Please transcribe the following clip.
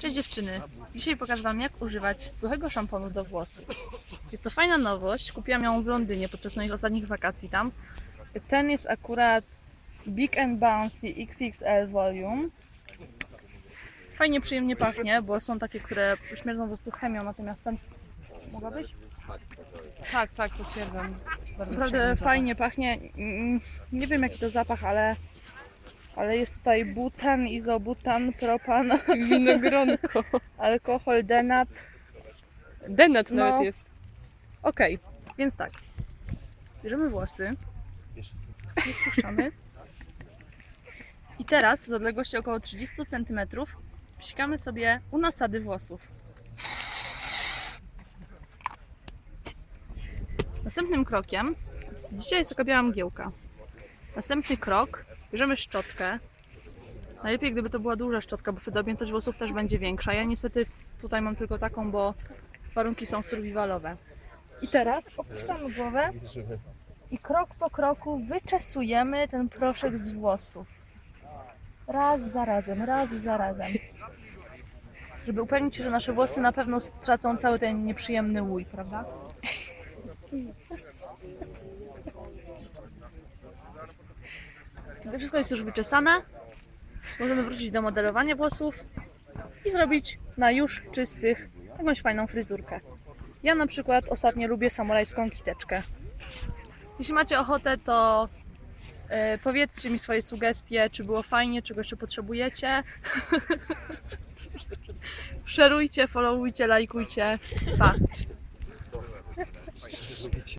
Cześć dziewczyny! Dzisiaj pokażę Wam jak używać suchego szamponu do włosów. Jest to fajna nowość, kupiłam ją w Londynie podczas moich ostatnich wakacji tam. Ten jest akurat Big and Bouncy XXL Volume. Fajnie, przyjemnie pachnie, bo są takie, które śmierdzą po prostu chemią, natomiast ten... Mogłabyś? Tak, tak, potwierdzam. Naprawdę fajnie pachnie. Mm, Nie wiem jaki to zapach, ale ale jest tutaj butan, izobutan, propan, Winogronko. alkohol, denat. Denat No. nawet jest. Okej, więc tak. Bierzemy włosy, spuszczamy. I teraz z odległości około 30 cm psikamy sobie u nasady włosów. Następnym krokiem, dzisiaj jest taka biała mgiełka. Następny krok, bierzemy szczotkę. Najlepiej gdyby to była duża szczotka, bo wtedy objętość włosów też będzie większa. Ja niestety tutaj mam tylko taką, bo warunki są survivalowe. I teraz opuszczamy głowę i krok po kroku wyczesujemy ten proszek z włosów. Raz za razem, raz za razem. Żeby upewnić się, że nasze włosy na pewno stracą cały ten nieprzyjemny łój, prawda? Wszystko jest już wyczesane, możemy wrócić do modelowania włosów i zrobić na już czystych jakąś fajną fryzurkę. Ja na przykład ostatnio lubię samurajską kiteczkę. Jeśli macie ochotę, to e, powiedzcie mi swoje sugestie, czy było fajnie, czego jeszcze potrzebujecie. Szerujcie, followujcie, lajkujcie. Pa!